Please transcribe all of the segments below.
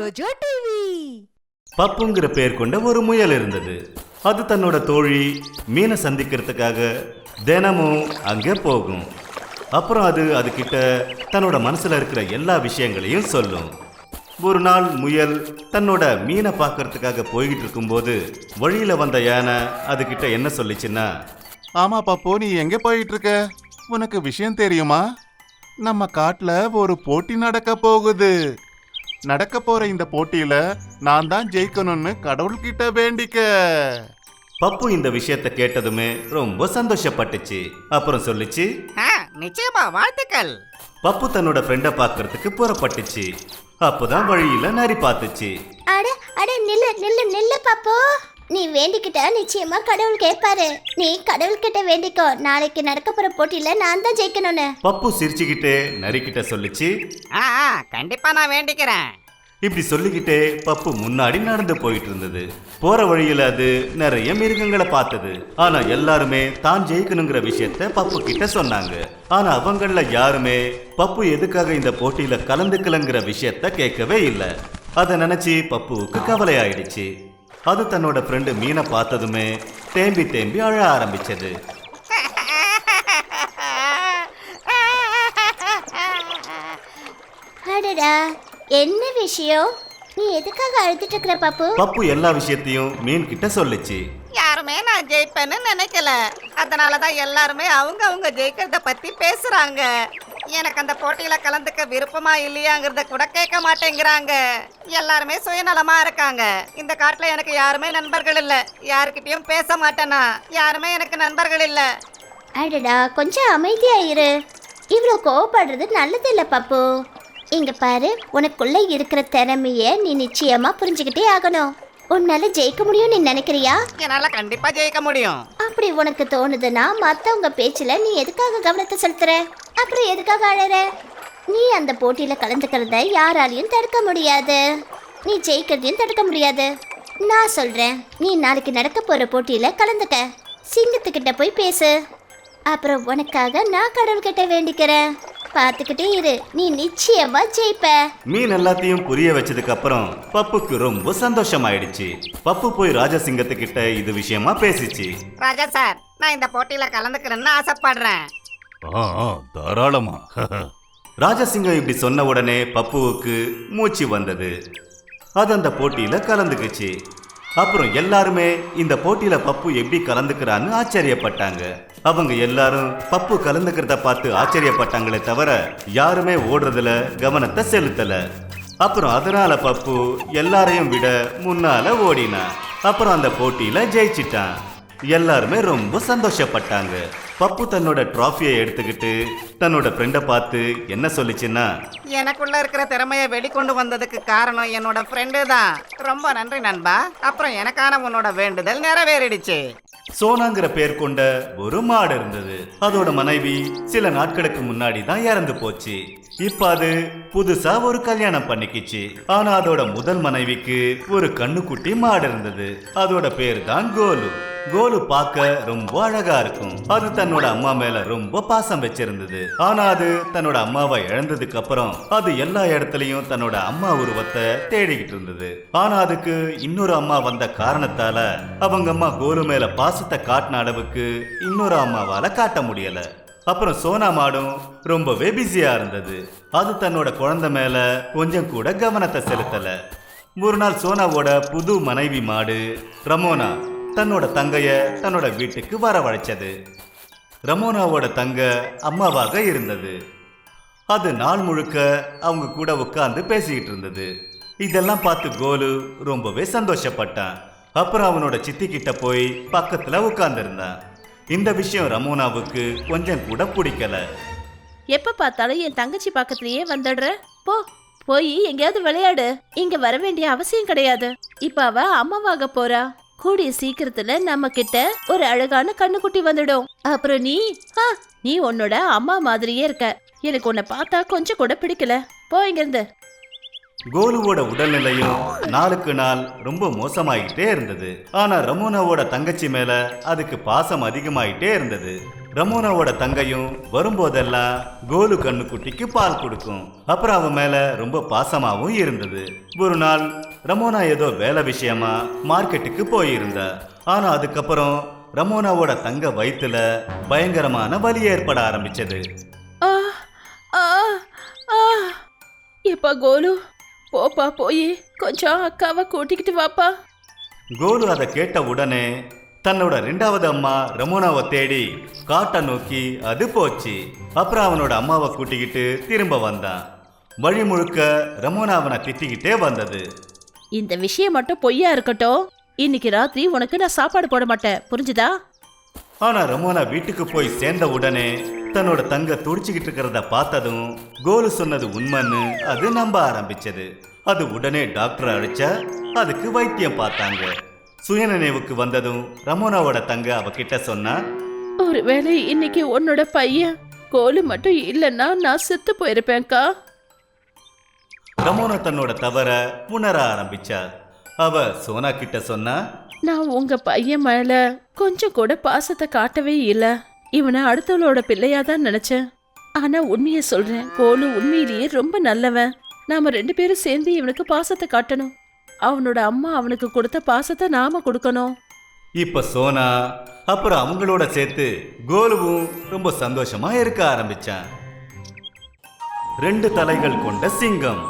ஜோஜோ TV பப்புங்கிற பேர் கொண்ட ஒரு முயல் இருந்தது. அது தன்னோட தோழி மீனை சந்திக்கிறதுக்காக தினமும் அங்கே போகும். அப்புறம் அது அதுகிட்ட தன்னோட மனசுல இருக்கிற எல்லா விஷயங்களையும் சொல்லும். ஒரு நாள் முயல் தன்னோட மீனை பார்க்கறதுக்காக போய்கிட்டு இருக்கும்போது வழியில வந்த யானை அதுகிட்ட என்ன சொல்லிச்சுன்னா ஆமா பாப்போ நீ எங்க போயிட்டு இருக்க? உனக்கு விஷயம் தெரியுமா? நம்ம காட்டுல ஒரு போட்டி நடக்க போகுது. நடக்க போற இந்த போட்டியில நான் தான் ஜெயிக்கணும்னு கடவுள்கிட்ட வேண்டிக்க. பப்பு இந்த விஷயத்த கேட்டதுமே ரொம்ப சந்தோஷப்பட்டுச்சு. அப்புறம் சொல்லிச்சு ஆ நிச்சயமா வாழ்த்துக்கள். பப்பு தன்னோட ஃப்ரெண்டை பார்க்கறதுக்கு புறப்பட்டுச்சு. அப்போதான் வழியில நரி பார்த்துச்சு. அட அட நில்லு நில்லு நில்லு பாப்போ. நீ வேண்டிக்கிட்ட நிச்சயமா கடவுள் கேட்பாரு. நீ கடவுள்கிட்ட வேண்டிக்கோ. நாளைக்கு நடக்க போற போட்டியில நான் தான் ஜெயிக்கணும்னு. பப்பு சிரிச்சுக்கிட்டே நரிக்கிட்ட சொல்லிச்சு. ஆ ஆ, கண்டிப்பா நான் வேண்டிக்கிறேன். இப்படி சொல்லிக்கிட்டே பப்பு முன்னாடி நடந்து போயிட்டு இருந்தது போற வழியில அது நிறைய மிருகங்களை பார்த்தது. ஆனா எல்லாருமே தான் ஜெயிக்கணுங்கிற விஷயத்த பப்பு கிட்ட சொன்னாங்க. ஆனா அவங்கள யாருமே பப்பு எதுக்காக இந்த போட்டியில கலந்துக்கலங்கிற விஷயத்த கேட்கவே இல்லை. அதை நினைச்சு பப்புவுக்கு கவலை ஆயிடுச்சு அது தன்னோட ஃப்ரெண்டு மீனை பார்த்ததுமே தேம்பி தேம்பி அழ ஆரம்பிச்சது. அடடா என்ன விஷயம்? நீ எதுக்காக அழுதுட்டு இருக்கிற பாப்பு? பப்பு எல்லா விஷயத்தையும் மீன் கிட்ட சொல்லுச்சு. யாருமே நான் ஜெயிப்பேன்னு நினைக்கல. அதனால தான் எல்லாருமே அவங்க அவங்க ஜெயிக்கிறத பத்தி பேசுறாங்க. எனக்கு அந்த போட்டியில கலந்துக்க விருப்பமா இல்லையாங்கிறத கூட கேட்க மாட்டேங்கிறாங்க. எல்லாருமே சுயநலமா இருக்காங்க. இந்த காட்டுல எனக்கு யாருமே நண்பர்கள் இல்ல. யாருக்கிட்டயும் பேச மாட்டேனா? யாருமே எனக்கு நண்பர்கள் இல்ல. அடடா கொஞ்சம் அமைதியா இரு. இவ்வளோ கோவப்படுறது நல்லது இல்ல பாப்பு. இங்க பாரு உனக்குள்ள இருக்கிற திறமைய நீ நிச்சயமா புரிஞ்சுக்கிட்டே ஆகணும். உன்னால ஜெயிக்க முடியும் நீ நினைக்கிறியா? என்னால கண்டிப்பா ஜெயிக்க முடியும். அப்படி உனக்கு தோணுதுன்னா மத்தவங்க பேச்சுல நீ எதுக்காக கவனத்தை செலுத்துற? அப்புறம் எதுக்காக அழற? நீ அந்த போட்டியில கலந்துக்கிறத யாராலையும் தடுக்க முடியாது. நீ ஜெயிக்கிறதையும் தடுக்க முடியாது. நான் சொல்றேன் நீ நாளைக்கு நடக்க போற போட்டியில கலந்துக்க. சிங்கத்துக்கிட்ட போய் பேசு. அப்புறம் உனக்காக நான் கடவுள்கிட்ட வேண்டிக்கிறேன். பார்த்துக்கிட்டே இரு நீ நிச்சயமா ஜெயிப்ப. மீன் எல்லாத்தையும் புரிய வச்சதுக்கு அப்புறம் பப்புக்கு ரொம்ப சந்தோஷமாயிடுச்சு. பப்பு போய் ராஜசிங்கத்துக்கிட்ட இது விஷயமா பேசிச்சு. ராஜா சார் நான் இந்த போட்டியில கலந்துக்கிறேன்னு ஆசைப்படுறேன். ஆ ஆ, தாராளமா. ராஜசிங்கம் இப்படி சொன்ன உடனே பப்புவுக்கு மூச்சு வந்தது. அது அந்த போட்டியில கலந்துக்குச்சு. அப்புறம் எல்லாருமே இந்த போட்டியில பப்பு எப்படி கலந்துக்கிறான்னு ஆச்சரியப்பட்டாங்க. அவங்க எல்லாரும் பப்பு கலந்துக்கிறத பார்த்து ஆச்சரியப்பட்டாங்களே தவிர யாருமே ஓடுறதுல கவனத்தை செலுத்தல. அப்புறம் அதனால பப்பு எல்லாரையும் விட முன்னால ஓடினான். அப்புறம் அந்த போட்டியில ஜெயிச்சிட்டான். எல்லாருமே ரொம்ப சந்தோஷப்பட்டாங்க. பப்பு தன்னோட ட்ராஃபியை எடுத்துக்கிட்டு தன்னோட ஃப்ரெண்டை பார்த்து என்ன சொல்லிச்சுன்னா எனக்குள்ள இருக்கிற திறமையை வெளிக்கொண்டு வந்ததுக்கு காரணம் என்னோட ஃப்ரெண்டு தான். ரொம்ப நன்றி நண்பா. அப்புறம் எனக்கான உன்னோட வேண்டுதல் நிறைவேறிடுச்சு. சோனாங்கிற பேர் கொண்ட ஒரு மாடு இருந்தது. அதோட மனைவி சில நாட்களுக்கு முன்னாடி தான் இறந்து போச்சு. இப்ப அது புதுசா ஒரு கல்யாணம் பண்ணிக்கிச்சு. ஆனா அதோட முதல் மனைவிக்கு ஒரு கண்ணுக்குட்டி மாடு இருந்தது. அதோட பேர் தான் கோலு. கோலு பார்க்க ரொம்ப அழகா இருக்கும். அது தன்னோட அம்மா மேல ரொம்ப பாசம் வச்சிருந்தது. ஆனா அது தன்னோட அம்மாவை இழந்ததுக்கு அப்புறம் அது எல்லா இடத்துலயும் தன்னோட அம்மா உருவத்தை தேடிக்கிட்டு இருந்தது. ஆனா அதுக்கு இன்னொரு அம்மா வந்த காரணத்தால அவங்க அம்மா கோலு மேல பாசத்தை காட்டின அளவுக்கு இன்னொரு அம்மாவால காட்ட முடியல. அப்புறம் சோனா மாடும் ரொம்பவே பிஸியா இருந்தது. அது தன்னோட குழந்தை மேல கொஞ்சம் கூட கவனத்தை செலுத்தல. ஒரு நாள் சோனாவோட புது மனைவி மாடு ரமோனா தன்னோட தங்கைய தன்னோட வீட்டுக்கு வரவழைச்சது. ரமோனாவோட தங்க அம்மாவாக இருந்தது. அது நாள் முழுக்க அவங்க கூட உட்கார்ந்து பேசிக்கிட்டு இருந்தது. இதெல்லாம் பார்த்து கோலு ரொம்பவே சந்தோஷப்பட்டான். அப்புறம் அவனோட சித்தி கிட்ட போய் பக்கத்துல உட்கார்ந்துருந்தான். இந்த விஷயம் ரமோனாவுக்கு கொஞ்சம் கூட பிடிக்கல. எப்ப பார்த்தாலும் என் தங்கச்சி பக்கத்துலயே வந்துடுற. போ போய் எங்கேயாவது விளையாடு. இங்க வர வேண்டிய அவசியம் கிடையாது. இப்ப அவ அம்மாவாக போறா. கூடிய சீக்கிரத்துல நம்ம கிட்ட ஒரு அழகான கண்ணுக்குட்டி வந்துடும். அப்புறம் நீ ஆ, நீ உன்னோட அம்மா மாதிரியே இருக்க. எனக்கு உன்னை பார்த்தா கொஞ்சம் கூட பிடிக்கல. போ இங்க இருந்து கோலுவோட உடல்நிலையும் நாளுக்கு நாள் ரொம்ப மோசமாயிட்டே இருந்தது. ஆனா ரமோனாவோட தங்கச்சி மேல அதுக்கு பாசம் அதிகமாயிட்டே இருந்தது. ரமோனாவோட தங்கையும் வரும்போதெல்லாம் கோலு கண்ணுக்குட்டிக்கு பால் கொடுக்கும். அப்புறம் அவன் மேல ரொம்ப பாசமாவும் இருந்தது. ஒரு நாள் ரமோனா ஏதோ வேலை விஷயமா மார்க்கெட்டுக்கு போயிருந்தா. ஆனா அதுக்கப்புறம் ரமோனாவோட தங்க வயித்துல பயங்கரமான வலி ஏற்பட ஆரம்பிச்சது. ஆ ஆ ஆ. எப்பா கோலு? போப்பா போய் கொஞ்சம் அக்காவை கூட்டிக்கிட்டு வாப்பா. கோலு அதை கேட்ட உடனே தன்னோட ரெண்டாவது அம்மா ரமோனாவை தேடி காட்டை நோக்கி அது போச்சு. அப்புறம் அவனோட அம்மாவை கூட்டிக்கிட்டு திரும்ப வந்தான். வழி முழுக்க ரமோனா அவனை திட்டிக்கிட்டே வந்தது. இந்த விஷயம் மட்டும் பொய்யா இருக்கட்டும். இன்னைக்கு ராத்திரி உனக்கு நான் சாப்பாடு போட மாட்டேன். புரிஞ்சுதா? ஆனா ரமோனா வீட்டுக்கு போய் சேர்ந்த உடனே தன்னோட தங்க துடிச்சுக்கிட்டு இருக்கிறத பார்த்ததும் கோலு சொன்னது உண்மைன்னு அது நம்ப ஆரம்பிச்சது. அது உடனே டாக்டர் அழைச்சா அதுக்கு வைத்தியம் பார்த்தாங்க. சுயநினைவுக்கு வந்ததும் ரமோனாவோட தங்க அவகிட்ட சொன்னா ஒருவேளை இன்னைக்கு உன்னோட பையன் கோலு மட்டும் இல்லைன்னா நான் செத்து போயிருப்பேன்க்கா. ரமோனா தன்னோட தவற உணர ஆரம்பிச்சா அவ சோனா கிட்ட சொன்னா நான் உங்க பையன் மேல கொஞ்சம் கூட பாசத்தை காட்டவே இல்ல. இவனை அடுத்தவளோட பிள்ளையா தான் நினைச்சேன். ஆனா உண்மையை சொல்றேன் கோலு உண்மையிலேயே ரொம்ப நல்லவன். நாம ரெண்டு பேரும் சேர்ந்து இவனுக்கு பாசத்தை காட்டணும். அவனோட அம்மா அவனுக்கு கொடுத்த பாசத்தை நாம கொடுக்கணும். இப்ப சோனா அப்புறம் அவங்களோட சேர்த்து கோலுவும் ரொம்ப சந்தோஷமா இருக்க ஆரம்பிச்சான். ரெண்டு தலைகள் கொண்ட சிங்கம்.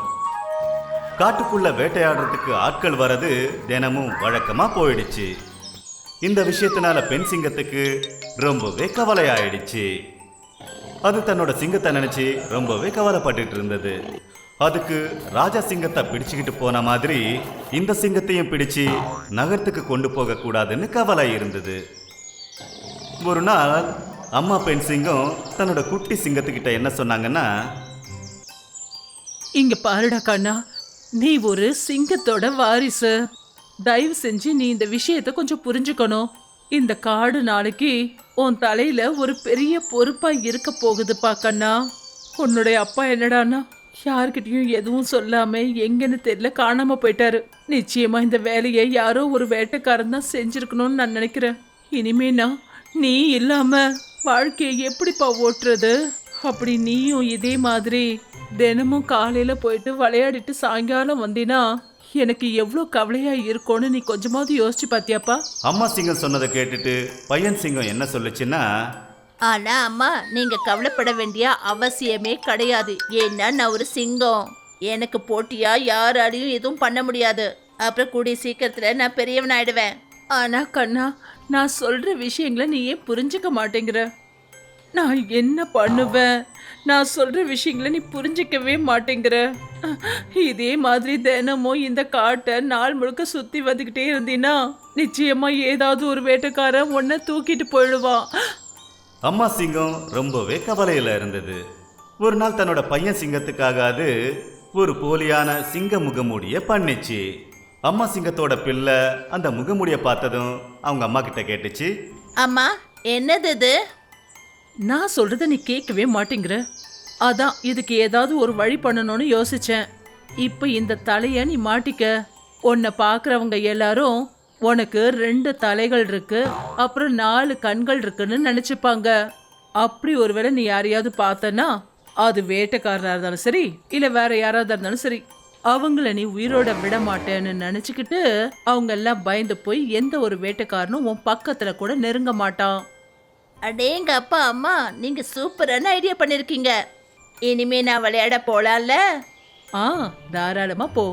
காட்டுக்குள்ள வேட்டையாடுறதுக்கு ஆட்கள் வரது தினமும் வழக்கமா போயிடுச்சு. இந்த விஷயத்தினால பெண் சிங்கத்துக்கு ரொம்பவே கவலை ஆயிடுச்சு அது தன்னோட சிங்கத்தை நினைச்சு ரொம்பவே கவலைப்பட்டுட்டு இருந்தது. அதுக்கு ராஜா சிங்கத்தை பிடிச்சுக்கிட்டு போன மாதிரி இந்த சிங்கத்தையும் பிடிச்சு நகரத்துக்கு கொண்டு போக கூடாதுன்னு கவலை இருந்தது. ஒரு நாள் அம்மா பெண் சிங்கம் தன்னோட குட்டி சிங்கத்துக்கிட்ட என்ன சொன்னாங்கன்னா இங்க பாருடா கண்ணா நீ ஒரு சிங்கத்தோட வாரிசு. தயவு செஞ்சு நீ இந்த விஷயத்த கொஞ்சம் புரிஞ்சுக்கணும். இந்த காடு நாளைக்கு உன் தலையில ஒரு பெரிய பொறுப்பா இருக்க போகுதுப்பா கண்ணா. உன்னுடைய அப்பா என்னடானா யார்கிட்டயும் எதுவும் சொல்லாம எங்கன்னு தெரியல காணாம போயிட்டாரு. நிச்சயமா இந்த வேலையை யாரோ ஒரு வேட்டைக்காரன் தான் செஞ்சிருக்கணும்னு நான் நினைக்கிறேன். இனிமே நான் நீ இல்லாம வாழ்க்கையை எப்படிப்பா ஓட்டுறது? அப்படி நீயும் இதே மாதிரி தினமும் காலையில போயிட்டு விளையாடிட்டு சாயங்காலம் வந்தீனா எனக்கு எவ்வளோ கவலையா இருக்கும்னு நீ கொஞ்சமாவது யோசிச்சு பாத்தியாப்பா? அம்மா சிங்கம் சொன்னதை கேட்டுட்டு பையன் சிங்கம் என்ன சொல்லுச்சுன்னா ஆனா அம்மா நீங்க கவலைப்பட வேண்டிய அவசியமே கிடையாது. ஏன்னா நான் ஒரு சிங்கம். எனக்கு போட்டியா யாராலையும் எதுவும் பண்ண முடியாது. அப்புறம் கூடிய சீக்கிரத்துல நான் பெரியவன் ஆயிடுவேன். ஆனா கண்ணா நான் சொல்ற விஷயங்களை நீ ஏன் புரிஞ்சுக்க மாட்டேங்கிற. நான் என்ன பண்ணுவேன்? நான் சொல்ற விஷயங்களை நீ புரிஞ்சிக்கவே மாட்டேங்கிற. இதே மாதிரி தினமும் இந்த காட்டை நாள் முழுக்க சுத்தி வந்துக்கிட்டே இருந்தீன்னா நிச்சயமா ஏதாவது ஒரு வேட்டைக்காரன் உன்னை தூக்கிட்டு போயிடுவான். அம்மா சிங்கம் ரொம்பவே கவலையில இருந்தது. ஒரு நாள் தன்னோட பையன் சிங்கத்துக்காக அது ஒரு போலியான சிங்க முகமூடிய பண்ணிச்சு. அம்மா சிங்கத்தோட பிள்ளை அந்த முகமூடிய பார்த்ததும் அவங்க அம்மா கிட்ட கேட்டுச்சு. அம்மா என்னது இது? நான் சொல்றத நீ கேட்கவே மாட்டேங்கிற. அதான் இதுக்கு ஏதாவது ஒரு வழி பண்ணணும்னு யோசிச்சேன். இப்போ இந்த தலைய நீ மாட்டிக்க. உன்னை பார்க்குறவங்க எல்லாரும் உனக்கு ரெண்டு தலைகள் இருக்கு அப்புறம் நாலு கண்கள் இருக்குன்னு நினைச்சுப்பாங்க. அப்படி ஒருவேளை நீ யாரையாவது பார்த்தனா அது வேட்டைக்காரனா இருந்தாலும் சரி இல்ல வேற யாராவது இருந்தாலும் சரி அவங்கள நீ உயிரோட விட மாட்டேன்னு நினைச்சுக்கிட்டு அவங்க எல்லாம் பயந்து போய் எந்த ஒரு வேட்டைக்காரனும் உன் பக்கத்துல கூட நெருங்க மாட்டான். அடேங்க அப்பா அம்மா நீங்க சூப்பரான ஐடியா பண்ணிருக்கீங்க. இனிமே நான் விளையாட போலாம்ல? ஆ தாராளமா போ.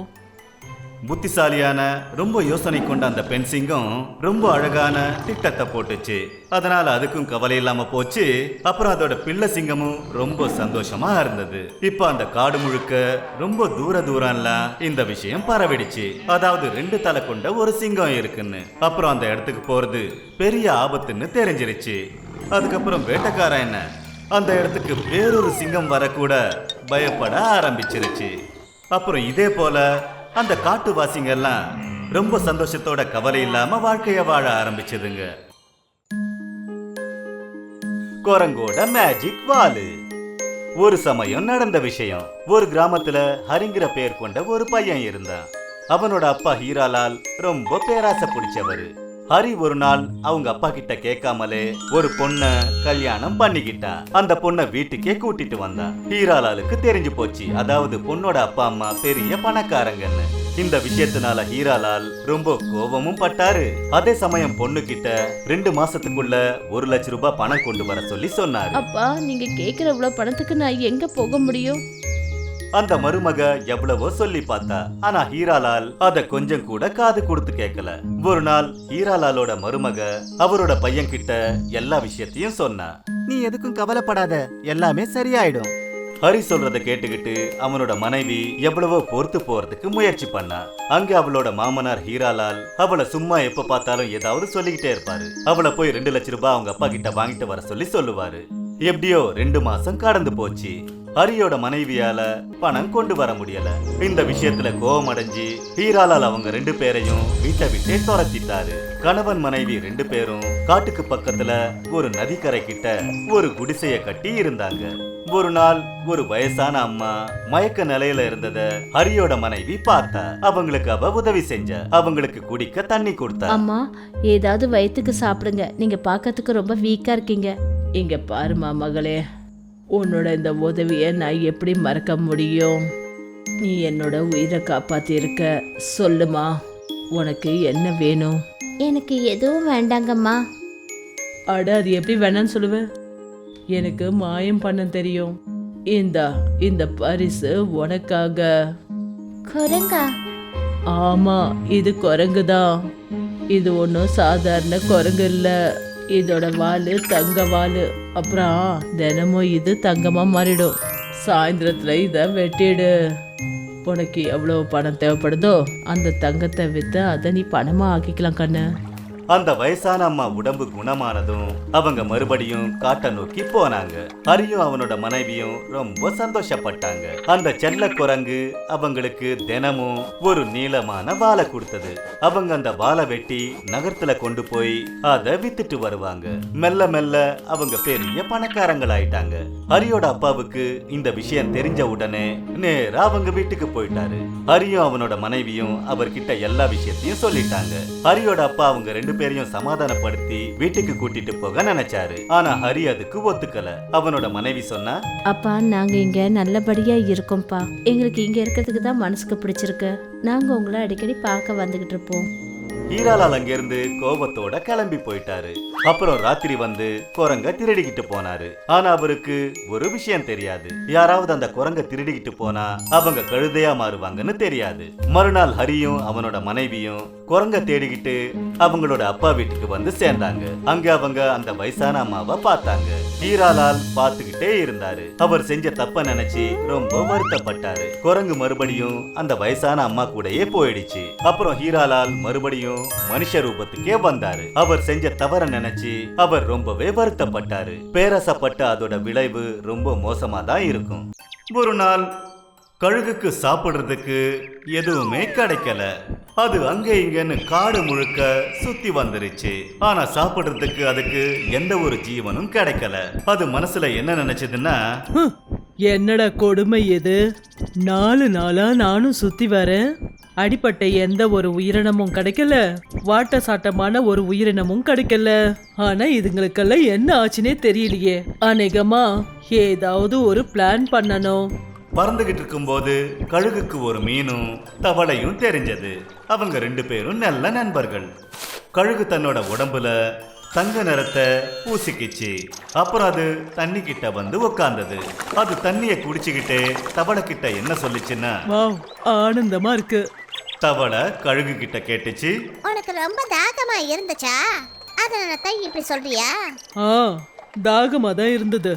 புத்திசாலியான ரொம்ப யோசனை கொண்ட அந்த பெண் சிங்கம் ரொம்ப அழகான திட்டத்தை போட்டுச்சு. அதனால அதுக்கும் கவலை இல்லாம போச்சு. அப்புறம் அதோட பிள்ளை சிங்கமும் ரொம்ப சந்தோஷமா இருந்தது. இப்ப அந்த காடு முழுக்க ரொம்ப தூர தூரம்லாம் இந்த விஷயம் பரவிடுச்சு. அதாவது ரெண்டு தலை கொண்ட ஒரு சிங்கம் இருக்குன்னு. அப்புறம் அந்த இடத்துக்கு போறது பெரிய ஆபத்துன்னு தெரிஞ்சிருச்சு. அதுக்கப்புறம் வேட்டைக்காரன் என்ன? அந்த இடத்துக்கு வேறொரு சிங்கம் வரக்கூட பயப்பட ஆரம்பிச்சிருச்சு. அப்புறம் இதே போல அந்த காட்டுவாசிங்கெல்லாம் ரொம்ப சந்தோஷத்தோட கவலை இல்லாம வாழ்க்கைய வாழ ஆரம்பிச்சதுங்க. குரங்கோட மேஜிக் வாலு. ஒரு சமயம் நடந்த விஷயம். ஒரு கிராமத்துல ஹரிங்கிற பேர் கொண்ட ஒரு பையன் இருந்தான். அவனோட அப்பா ஹீராலால் ரொம்ப பேராசை பிடிச்சவரு. ஹரி ஒரு நாள் அவங்க அப்பா கிட்ட கேட்காமலே ஒரு பொண்ண கல்யாணம் பண்ணிக்கிட்டா. அந்த பொண்ண வீட்டுக்கே கூட்டிட்டு வந்தா. ஹீராலாலுக்கு தெரிஞ்சு போச்சு. அதாவது பொண்ணோட அப்பா அம்மா பெரிய பணக்காரங்கன்னு. இந்த விஷயத்தினால ஹீராலால் ரொம்ப கோபமும் பட்டாரு. அதே சமயம் பொண்ணு கிட்ட ரெண்டு மாசத்துக்குள்ள ஒரு லட்சம் ரூபாய் பணம் கொண்டு வர சொல்லி சொன்னாரு. அப்பா நீங்க கேக்குற இவ்வளவு பணத்துக்கு நான் எங்க போக முடியும்? அந்த மருமக எவ்வளவோ சொல்லி பார்த்தா ஆனா ஹீராலால் அத கொஞ்சம் கூட காது கொடுத்து கேட்கல ஒரு நாள் ஹீராலாலோட மருமக அவரோட பையன் கிட்ட எல்லா விஷயத்தையும் சொன்னா. நீ எதுக்கும் கவலைப்படாத எல்லாமே சரியாயிடும். ஹரி சொல்றத கேட்டுக்கிட்டு அவனோட மனைவி எவ்வளவோ பொறுத்து போறதுக்கு முயற்சி பண்ணா. அங்க அவளோட மாமனார் ஹீராலால் அவளை சும்மா எப்ப பார்த்தாலும் ஏதாவது சொல்லிக்கிட்டே இருப்பாரு. அவளை போய் ரெண்டு லட்சம் ரூபாய் அவங்க அப்பா கிட்ட வாங்கிட்டு வர சொல்லி சொல்லுவாரு. எப்படியோ ரெண்டு மாசம் கடந்து போச்சு. ஹரியோட மனைவியால பணம் கொண்டு வர முடியல. இந்த விஷயத்துல கோபம் அடைஞ்சு ஹீராலால் அவங்க ரெண்டு பேரையும் வீட்டை விட்டே துரத்திட்டாரு. கணவன் மனைவி ரெண்டு பேரும் காட்டுக்கு பக்கத்துல ஒரு நதிக்கரை கிட்ட ஒரு குடிசைய கட்டி இருந்தாங்க. ஒரு நாள் ஒரு வயசான அம்மா மயக்க நிலையில இருந்தத ஹரியோட மனைவி பார்த்தா அவங்களுக்கு அவ உதவி செஞ்ச அவங்களுக்கு குடிக்க தண்ணி கொடுத்தா. அம்மா ஏதாவது வயிற்றுக்கு சாப்பிடுங்க. நீங்க பார்க்கறதுக்கு ரொம்ப வீக்கா இருக்கீங்க. இங்க பாருமா மகளே. உன்னோட இந்த உதவியை நான் எப்படி மறக்க முடியும்? நீ என்னோட உயிரை காப்பாத்திருக்க சொல்லுமா? உனக்கு என்ன வேணும்? எனக்கு எதுவும் வேண்டாங்கம்மா. அட அது எப்படி வேணாம்னு சொல்லுவேன் எனக்கு மாயம் பண்ண தெரியும். இந்தா இந்த பரிசு உனக்காக. குரங்கா? ஆமா இது குரங்கு தான் இது ஒன்றும் சாதாரண குரங்கு இல்ல. இதோட வால் தங்க வால். அப்புறம் தினமும் இது தங்கமாக மாறிடும். சாயந்தரத்தில் இதை வெட்டிடு. உனக்கு எவ்வளோ பணம் தேவைப்படுதோ அந்த தங்கத்தை விற்று அதை நீ பணமாக ஆக்கிக்கலாம் கண்ணு. அந்த வயசான அம்மா உடம்பு குணமானதும் அவங்க மறுபடியும் காட்டை நோக்கி போனாங்க. ஹரியும் அவனோட மனைவியும் ரொம்ப சந்தோஷப்பட்டாங்க. அந்த செல்ல குரங்கு அவங்களுக்கு தினமும் ஒரு நீளமான வாழை கொடுத்தது. அவங்க அந்த வாழை வெட்டி நகரத்துல கொண்டு போய் அதை வித்துட்டு வருவாங்க. மெல்ல மெல்ல அவங்க பெரிய பணக்காரங்கள் ஆயிட்டாங்க. ஹரியோட அப்பாவுக்கு இந்த விஷயம் தெரிஞ்ச உடனே நேரா அவங்க வீட்டுக்கு போயிட்டாரு. ஹரியும் அவனோட மனைவியும் அவர்கிட்ட எல்லா விஷயத்தையும் சொல்லிட்டாங்க. ஹரியோட அப்பா அவங்க ரெண்டு பேரையும் சமாதானப்படுத்தி வீட்டுக்கு கூட்டிட்டு போக நினைச்சாரு. ஆனா ஹரி அதுக்கு ஒத்துக்கல. அவனோட மனைவி சொன்னா அப்பா நாங்க இங்க நல்லபடியா இருக்கோம்ப்பா. எங்களுக்கு இங்க இருக்கிறதுக்கு தான் மனசுக்கு பிடிச்சிருக்கு. நாங்க உங்களை அடிக்கடி பார்க்க வந்துகிட்டு இருப்போம். ஹீராலால் அங்கிருந்து கோபத்தோட கிளம்பி போயிட்டாரு. அப்புறம் ராத்திரி வந்து குரங்க திருடிக்கிட்டு போனாரு. ஆனா அவருக்கு ஒரு விஷயம் தெரியாது. யாராவது அந்த குரங்க திருடிக்கிட்டு போனா அவங்க கழுதையா மாறுவாங்கன்னு தெரியாது. மறுநாள் ஹரியும் அவனோட மனைவியும் குரங்க தேடிக்கிட்டு அவங்களோட அப்பா வீட்டுக்கு வந்து சேர்ந்தாங்க. அங்க அவங்க அந்த வயசான அம்மாவை பார்த்தாங்க. ஹீராலால் பார்த்துக்கிட்டே இருந்தாரு. அவர் செஞ்ச தப்ப நினைச்சு ரொம்ப வருத்தப்பட்டாரு. குரங்கு மறுபடியும் அந்த வயசான அம்மா கூடயே போயிடுச்சு. அப்புறம் ஹீராலால் மறுபடியும் மனுஷ ரூபத்துக்கே வந்தாரு. அவர் செஞ்ச தவற நினைச்சு அவர் ரொம்பவே வருத்தப்பட்டாரு. பேரசப்பட்ட அதோட விளைவு ரொம்ப மோசமா தான் இருக்கும். ஒரு நாள் கழுகுக்கு சாப்பிடுறதுக்கு எதுவுமே கிடைக்கல. அது அங்க இங்கன்னு காடு முழுக்க சுத்தி வந்துருச்சு. ஆனா சாப்பிடுறதுக்கு அதுக்கு எந்த ஒரு ஜீவனும் கிடைக்கல. அது மனசுல என்ன நினைச்சதுன்னா என்னடா கொடுமை இது? நாலு நாளா நானும் சுத்தி வரேன். அடிப்பட்ட எந்த ஒரு உயிரினமும் கிடைக்கல. வாட்ட சாட்டமான ஒரு உயிரினமும் கிடைக்கல. ஆனா இதுங்களுக்கெல்லாம் என்ன ஆச்சுன்னே தெரியலையே. அநேகமா ஏதாவது ஒரு பிளான் பண்ணணும். பறந்துகிட்டு இருக்கும்போது கழுகுக்கு ஒரு மீனும் தவளையும் தெரிஞ்சது. அவங்க ரெண்டு பேரும் நல்ல நண்பர்கள். கழுகு தன்னோட உடம்புல தங்க நிறத்தை பூசிக்கிச்சு. அப்புறம் அது தண்ணி கிட்ட வந்து உக்காந்தது. அது தண்ணிய குடிச்சுக்கிட்டே தவளை கிட்ட என்ன சொல்லுச்சுன்னா வாவ் ஆனந்தமா இருக்கு. தவளை கழுகு கிட்ட கேட்டுச்சு. உனக்கு ரொம்ப தாகமா இருந்துச்சா? அதனால தான் இப்படி சொல்றியா? ஆ தாகமா தான் இருந்தது.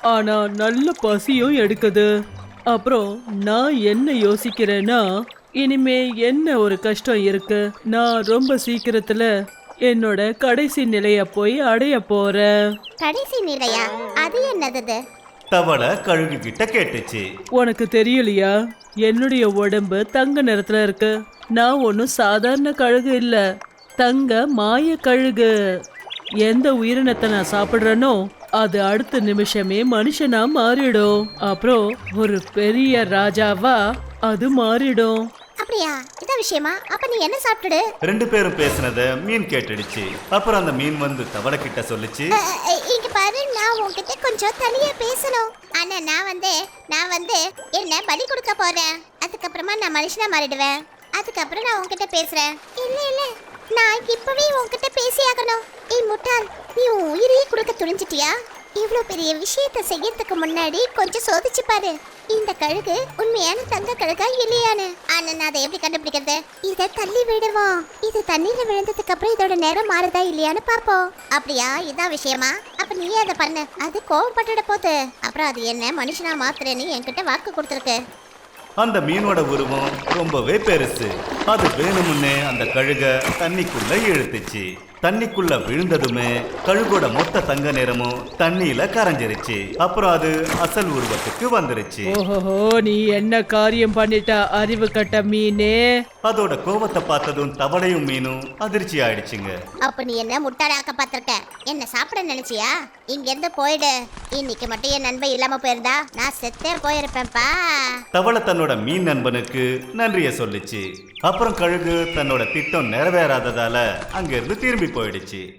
ஆனா நல்ல பசியும் எடுக்குது. அப்புறம் நான் என்ன யோசிக்கிறேன்னா இனிமே என்ன ஒரு கஷ்டம் இருக்கு? நான் ரொம்ப சீக்கிரத்துல என்னோட கடைசி நிலைய போய் அடைய போறேன் கடைசி நிலையா? அது என்னது? தவளை கழுகு கிட்ட கேட்டுச்சு. உனக்கு தெரியலையா? என்னுடைய உடம்பு தங்க நிறத்துல இருக்கு. நான் ஒன்றும் சாதாரண கழுகு இல்ல. தங்க மாய கழுகு. எந்த உயிரினத்தை நான் சாப்பிட்றேனோ அது அடுத்த நிமிஷமே மனுஷனா மாறிடும். அப்புறம் ஒரு பெரிய ராஜாவா அது மாறிடும். அப்படியா? இதான் விஷயமா? அப்ப நீ என்ன சாப்பிட்டுடு? ரெண்டு பேரும் பேசினத மீன் கேட்டுடுச்சு. அப்புறம் அந்த மீன் வந்து தவளை கிட்ட சொல்லுச்சு இங்க பாரு நான் உன்கிட்ட கொஞ்சம் தனியா பேசணும். ஆனா நான் வந்து நான் வந்து என்ன பலி கொடுக்க போறேன்? அதுக்கப்புறமா நான் மனுஷனா மாறிடுவேன். அதுக்கப்புறம் நான் உன்கிட்ட பேசுறேன். இல்ல இல்ல நான் இப்பவே உன்கிட்ட பேசி ஆகணும். ஏய் முட்டாள் நீ உன் உயிரையே கொடுக்க துணிஞ்சிட்டியா? இவ்ளோ பெரிய விஷயத்த செய்யறதுக்கு முன்னாடி கொஞ்சம் சோதிச்சு பாரு. இந்த கழுகு உண்மையான தங்க கழுகா இல்லையான்னு? ஆனா நான் அதை எப்படி கண்டுபிடிக்கிறது? இத தள்ளி விடுவோம். இது தண்ணியில விழுந்ததுக்கு அப்புறம் இதோட நேரம் மாறுதா இல்லையான்னு பாப்போம் அப்படியா? இதான் விஷயமா? அப்ப நீ அதை பண்ணு? அது கோவப்பட்டுட போது அப்புறம் அது என்ன? மனுஷனா மாத்துறேன்னு என்கிட்ட வாக்கு கொடுத்துருக்கு. அந்த மீனோட உருவம் ரொம்பவே பெருசு. அது வேணுமுன்னே அந்த கழுக தண்ணிக்குள்ள இழுத்துச்சு. தண்ணிக்குள்ள விழுந்ததுமே கழுகோட மொத்த தங்க நிறமும் தண்ணியில கரைஞ்சிருச்சு. அப்புறம் அது அசல் உருவத்துக்கு வந்துருச்சு. ஓஹோ நீ என்ன காரியம் பண்ணிட்ட அறிவு கட்ட மீனே? அதோட கோவத்தை பார்த்ததும் தவளையும் மீனும் அதிர்ச்சி ஆயிடுச்சுங்க. அப்ப நீ என்ன முட்டாளாக்க பார்த்திருக்க? என்ன சாப்பிட நினைச்சியா? இங்க இருந்து போயிடு. இன்னைக்கு மட்டும் என் நண்பன் இல்லாம போயிருந்தா நான் செத்தே போயிருப்பேன்ப்பா. தவளை தன்னோட மீன் நண்பனுக்கு நன்றிய சொல்லுச்சு. அப்புறம் கழுகு தன்னோட திட்டம் நிறைவேறாததால அங்கிருந்து திரும்பி போயிடுச்சு.